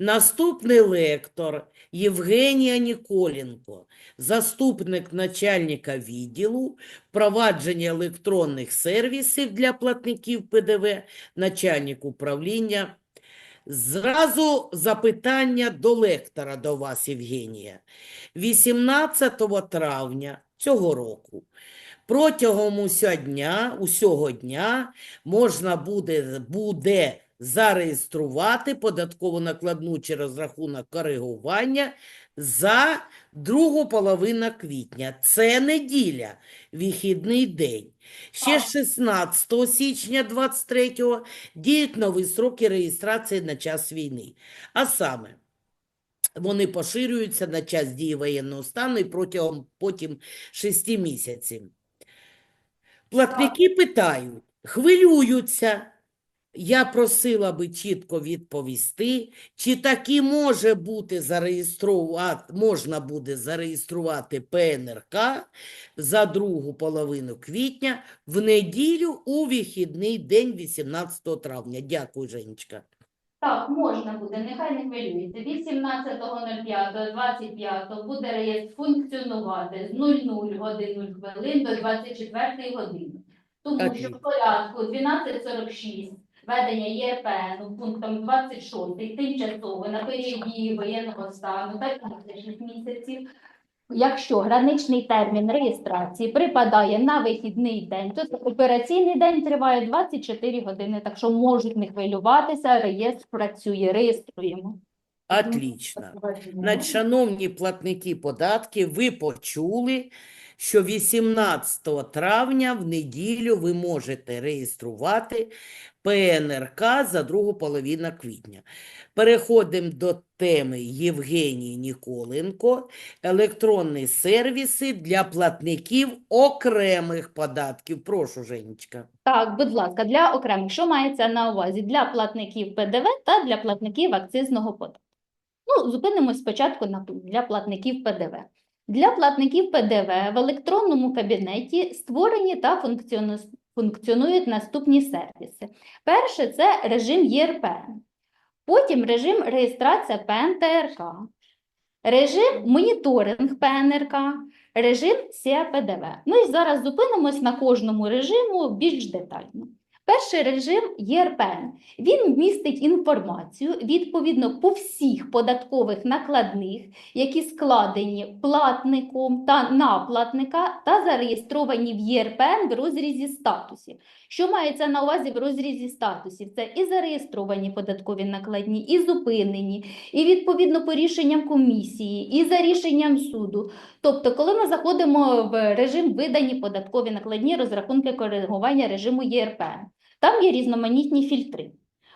Наступний лектор Євгенія Ніколенко, заступник начальника відділу впровадження електронних сервісів для платників ПДВ, начальник управління. Зразу запитання до лектора до вас, Євгенія. 18 травня цього року протягом усього дня, усього дня можна буде, буде зареєструвати податкову накладну чи розрахунок коригування за другу половину квітня. Це неділя, вихідний день. Ще з 16 січня 23 діють нові строки реєстрації на час війни. А саме, вони поширюються на час дії воєнного стану і протягом потім 6 місяців. Платники питають, хвилюються. Я просила би чітко відповісти, чи таки може бути зареєструвати, можна буде зареєструвати ПНРК за другу половину квітня в неділю у вихідний день 18 травня. Дякую, Женечка. Так, можна буде, нехай не хвилюється. 18.05.25 буде реєстр функціонувати з 00 годин 0 хвилин до 24 години. Тому що в порядку 12.46 ведення ЄРПН пунктом 26 тимчасово на період дії воєнного стану та 6 місяців. Якщо граничний термін реєстрації припадає на вихідний день, то операційний день триває 24 години, так що можуть не хвилюватися, реєстр працює, реєструємо. Отлично. Значить, шановні платники податків, ви почули, що 18 травня в неділю ви можете реєструвати ПНРК за другу половину квітня. Переходимо до теми Євгенії Ніколенко. Електронні сервіси для платників окремих податків. Прошу, Женечка. Так, будь ласка, для окремих, що мається на увазі? Для платників ПДВ та для платників акцизного податку. Ну, зупинимось спочатку на для платників ПДВ. Для платників ПДВ в електронному кабінеті створені та функціону- функціонують наступні сервіси. Перше це режим ЄРПН, потім режим реєстрація ПНТРК, режим моніторинг ПНРК, режим СІА-ПДВ. Ну і зараз зупинимось на кожному режиму більш детально. Перший режим ЄРПН. Він містить інформацію відповідно по всіх податкових накладних, які складені платником та на платника та зареєстровані в ЄРПН в розрізі статусів. Що мається на увазі в розрізі статусів? Це і зареєстровані податкові накладні, і зупинені, і відповідно по рішенням комісії, і за рішенням суду. Тобто, коли ми заходимо в режим видані податкові накладні розрахунки коригування режиму ЄРПН, там є різноманітні фільтри.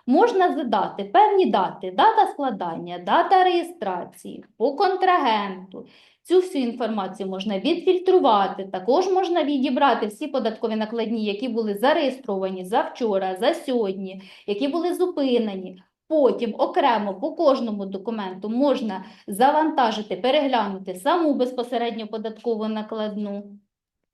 Можна задати певні дати, дата складання, дата реєстрації, по контрагенту. Цю всю інформацію можна відфільтрувати. Також можна відібрати всі податкові накладні, які були зареєстровані за вчора, за сьогодні, які були зупинені. Потім окремо по кожному документу можна завантажити, переглянути саму безпосередньо податкову накладну,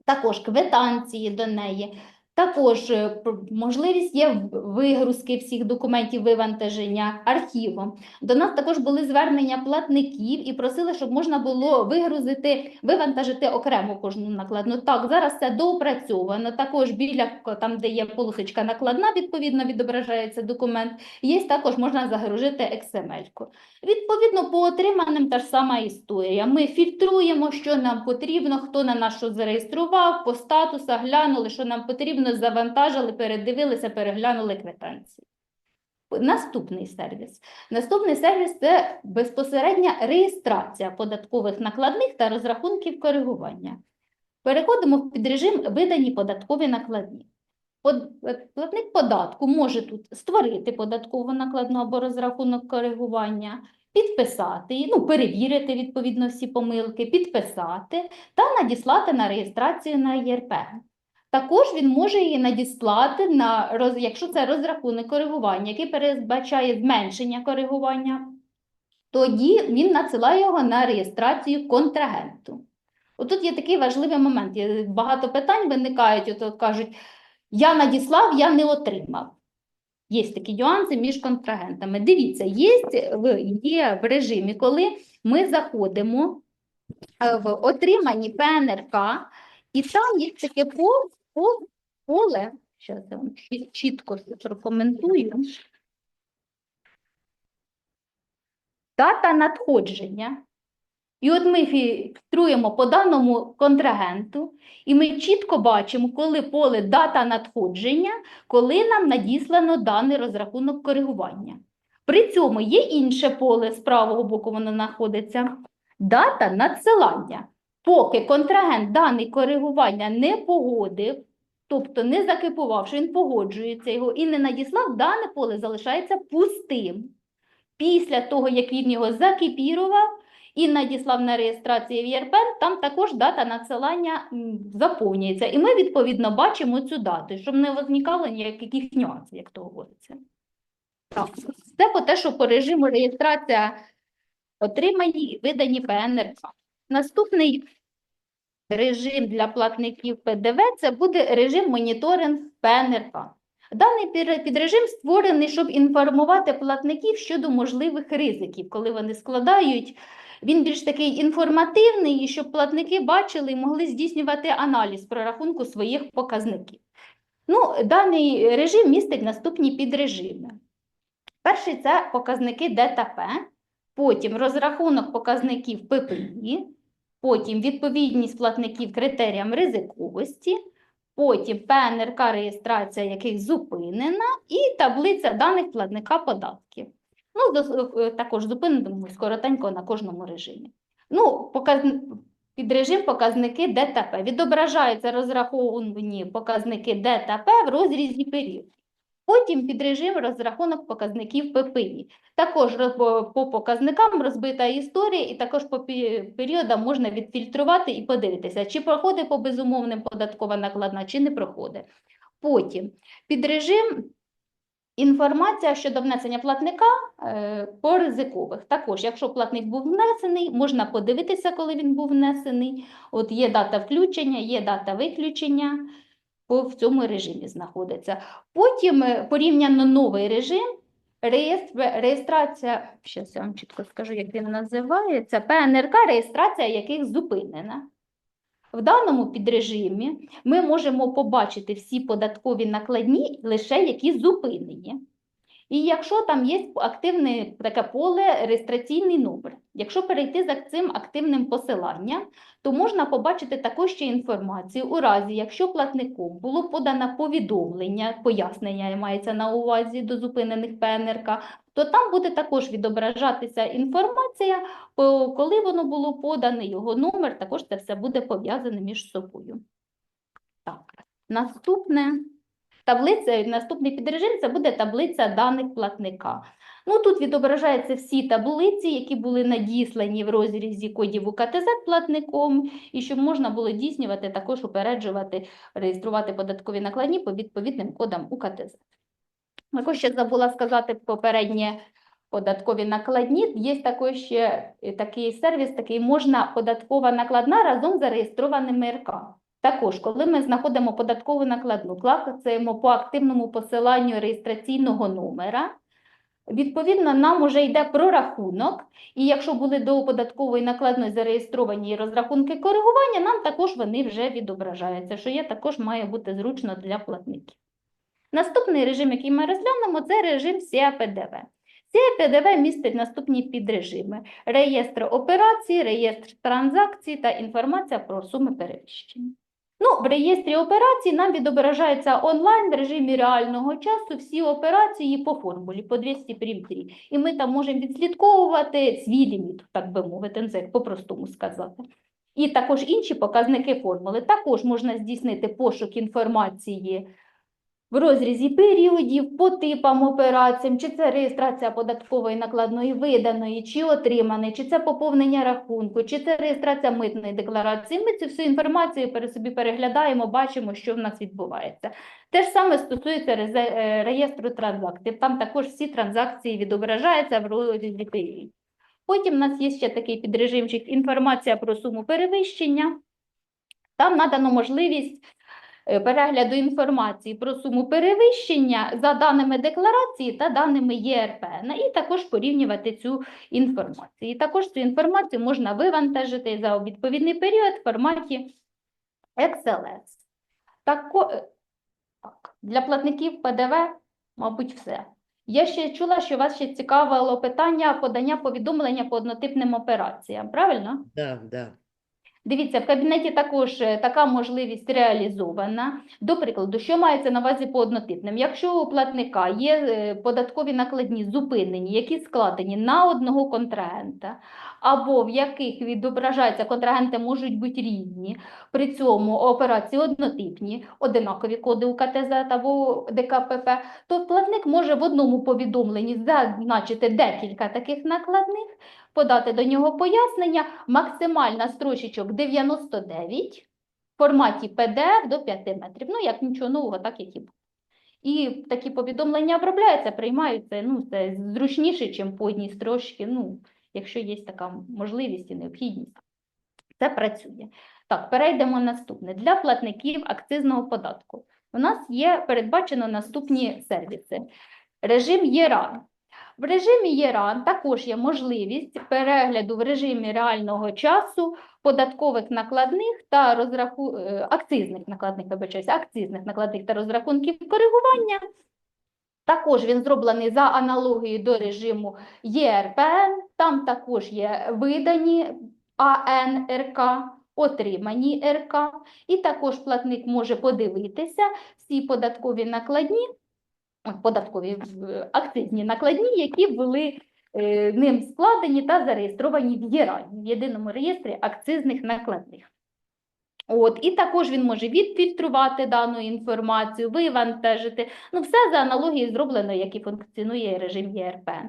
також квитанції до неї. Також е, можливість є вигрузки всіх документів вивантаження архівом. До нас також були звернення платників і просили, щоб можна було вигрузити, вивантажити окремо кожну накладну. Так, зараз це доопрацьовано. Також біля там, де є полосочка накладна, відповідно відображається документ. Є також можна загрузити XML-ку. Відповідно, по отриманим та ж сама історія. Ми фільтруємо, що нам потрібно, хто на нас що зареєстрував, по статусах глянули, що нам потрібно, завантажили, передивилися, переглянули квитанції. Наступний сервіс. Наступний сервіс це безпосередня реєстрація податкових накладних та розрахунків коригування. Переходимо в підрежим видані податкові накладні. Платник податку може тут створити податкову накладну або розрахунок коригування, підписати, ну, перевірити відповідно всі помилки, підписати та надіслати на реєстрацію на ЄРП. Також він може її надіслати на роз, якщо це розрахунок коригування, який передбачає зменшення коригування, тоді він надсилає його на реєстрацію контрагенту. Отут є такий важливий момент. Багато питань виникають, от кажуть, я надіслав, я не отримав. Є такі нюанси між контрагентами. Дивіться, є в, є в режимі, коли ми заходимо е, в отримані ПНРК, і там є таке поле, поле, зараз я вам чіт- чітко прокоментую. Дата надходження. І от ми фільтруємо по даному контрагенту, і ми чітко бачимо, коли поле дата надходження, коли нам надіслано даний розрахунок коригування. При цьому є інше поле, з правого боку воно знаходиться, дата надсилання. Поки контрагент даний коригування не погодив, тобто не закипував, що він погоджується його і не надіслав, дане поле залишається пустим. Після того, як він його закипірував і надіслав на реєстрацію в ЄРПЕН, там також дата надсилання заповнюється. І ми, відповідно, бачимо цю дату, щоб не виникало ніяких нюансів, як то говориться. Так, це по те, що по режиму реєстрація отримані видані ПНРК. Наступний режим для платників ПДВ це буде режим моніторинг ПНРК. Даний підрежим створений, щоб інформувати платників щодо можливих ризиків, коли вони складають. Він більш такий інформативний, щоб платники бачили і могли здійснювати аналіз прорахунку своїх показників. Ну, даний режим містить наступні підрежими. Перший це показники ДТП, потім розрахунок показників ППІ, потім відповідність платників критеріям ризиковості, потім ПНРК реєстрація яких зупинена, і таблиця даних платника податків. Ну, е, також зупинимо скоротенько на кожному режимі. Ну, показ... підрежим показники ДТП. Відображаються розраховані показники ДТП в розрізі періодів. Потім підрежим розрахунок показників ППІ. Також по по показникам розбита історія, і також по періодам можна відфільтрувати і подивитися, чи проходить по безумовним податкова накладна, чи не проходить. Потім підрежим інформація щодо внесення платника е, по ризикових. Також, якщо платник був внесений, можна подивитися, коли він був внесений. От є дата включення, є дата виключення, в цьому режимі знаходиться. Потім е, порівняно новий режим, реєстрація, зараз я вам чітко скажу, як він називається, ПНРК, реєстрація яких зупинена. В даному підрежимі ми можемо побачити всі податкові накладні, лише які зупинені. І якщо там є активне таке поле реєстраційний номер, якщо перейти за цим активним посиланням, то можна побачити також ще інформацію у разі, якщо платником було подано повідомлення, пояснення мається на увазі до зупинених ПНРК, то там буде також відображатися інформація, коли воно було подане, його номер, також це все буде пов'язане між собою. Так, наступне. Таблиця, наступний підрежим це буде таблиця даних платника. Ну, тут відображаються всі таблиці, які були надіслані в розрізі кодів УКТЗ платником, і щоб можна було здійснювати, також упереджувати, реєструвати податкові накладні по відповідним кодам УКТЗ. Також ще забула сказати попереднє податкові накладні. Є також ще такий сервіс, такий можна податкова накладна разом з зареєстрованими РК. Також, коли ми знаходимо податкову накладну, клацаємо по активному посиланню реєстраційного номера, відповідно, нам уже йде прорахунок, і якщо були до податкової накладної зареєстровані розрахунки коригування, нам також вони вже відображаються, що є також має бути зручно для платників. Наступний режим, який ми розглянемо, це режим СІА-ПДВ. СІА-ПДВ містить наступні підрежими: реєстр операцій, реєстр транзакцій та інформація про суми переміщення. Ну, в реєстрі операцій нам відображається онлайн в режимі реального часу всі операції по формулі, по 200 прим. 3. І ми там можемо відслідковувати свій ліміт, так би мовити, НЗ, по-простому сказати. І також інші показники формули. Також можна здійснити пошук інформації в розрізі періодів, по типам операціям, чи це реєстрація податкової накладної виданої, чи отриманої, чи це поповнення рахунку, чи це реєстрація митної декларації. Ми цю всю інформацію собі переглядаємо, бачимо, що в нас відбувається. Те ж саме стосується е, реєстру транзакцій. Там також всі транзакції відображаються в розрізі періодів. Потім у нас є ще такий підрежимчик інформація про суму перевищення. Там надано можливість перегляду інформації про суму перевищення за даними декларації та даними ЄРПН, і також порівнювати цю інформацію. І також цю інформацію можна вивантажити за відповідний період в форматі XLS. Тако, е, так, для платників ПДВ, мабуть, все. Я ще чула, що вас ще цікавило питання подання повідомлення по однотипним операціям, правильно? Да, да. Дивіться, в кабінеті також е, така можливість реалізована. До прикладу, що мається на увазі по однотипним? Якщо у платника є е, податкові накладні зупинені, які складені на одного контрагента, або в яких відображаються контрагенти можуть бути різні, при цьому операції однотипні, одинакові коди у КТЗ або ДКПП, то платник може в одному повідомленні зазначити декілька таких накладних, подати до нього пояснення, максимальна строчечок 99 в форматі PDF до 5 метрів. Ну, як нічого нового, так як і було. І такі повідомлення обробляються, приймаються, ну, це зручніше, ніж по одній строчці, ну, якщо є така можливість і необхідність. Це працює. Так, перейдемо наступне. Для платників акцизного податку. У нас є передбачено наступні сервіси. Режим ЄРАН. В режимі ЄРАН також є можливість перегляду в режимі реального часу податкових накладних та розраху... е, акцизних накладних, вибачаюся, акцизних накладних та розрахунків коригування. Також він зроблений за аналогією до режиму ЄРПН. Там також є видані АНРК, отримані РК, і також платник може подивитися всі податкові накладні, податкові акцизні накладні, які були е, ним складені та зареєстровані в ЄРАНі, в єдиному реєстрі акцизних накладних. От, і також він може відфільтрувати дану інформацію, вивантажити. Ну, все за аналогією зроблено, як і функціонує режим ЄРПН.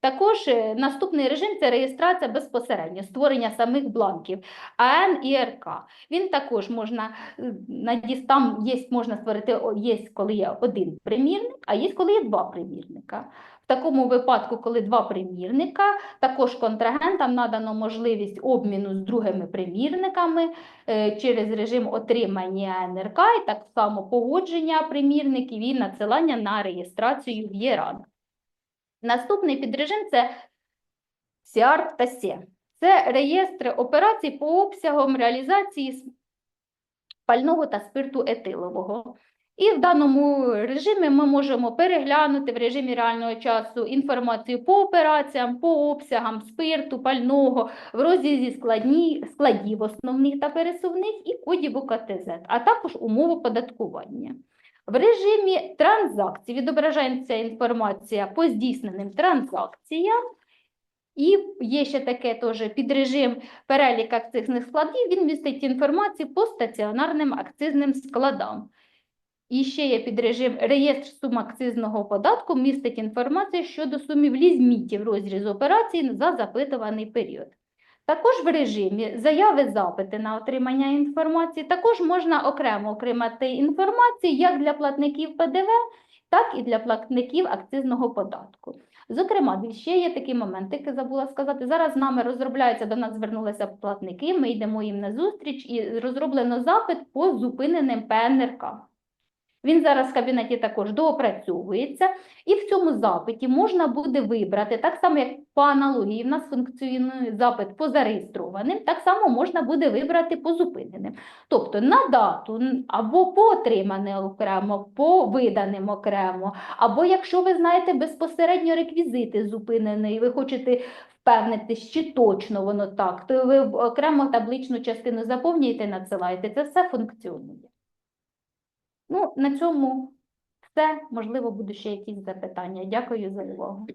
Також е, наступний режим це реєстрація безпосередньо, створення самих бланків АН і РК. Він також можна е, там є, можна створити, є, коли є один примірник, а є, коли є два примірника. В такому випадку, коли два примірника, також контрагентам надано можливість обміну з другими примірниками е, через режим отримання НРК і так само погодження примірників і надсилання на реєстрацію в ЄРАН. Наступний підрежим це СІАР та СЕ. Це реєстри операцій по обсягам реалізації пального та спирту етилового. І в даному режимі ми можемо переглянути в режимі реального часу інформацію по операціям, по обсягам спирту, пального, в розрізі складні, складів основних та пересувних і кодів УКТЗ, а також умови податкування. В режимі транзакцій відображається інформація по здійсненим транзакціям. І є ще таке теж підрежим перелік акцизних складів, він містить інформацію по стаціонарним акцизним складам. І ще є підрежим реєстр сум акцизного податку, містить інформацію щодо сумів лізмітів розрізу операцій за запитуваний період. Також в режимі заяви запити на отримання інформації також можна окремо отримати інформацію як для платників ПДВ, так і для платників акцизного податку. Зокрема, ще є такі моменти, які забула сказати. Зараз з нами розробляються, до нас звернулися платники, ми йдемо їм на зустріч і розроблено запит по зупиненим ПНРК. Він зараз в кабінеті також доопрацьовується, і в цьому запиті можна буде вибрати, так само як по аналогії, в нас функціонує запит по зареєстрованим, так само можна буде вибрати по зупиненим. Тобто на дату або по отриманим окремо, по виданим окремо, або якщо ви знаєте безпосередньо реквізити зупиненої, ви хочете впевнитись, чи точно воно так, то ви окремо табличну частину заповнюєте, надсилаєте. Це все функціонує. Ну, на цьому все. Можливо, будуть ще якісь запитання. Дякую за увагу.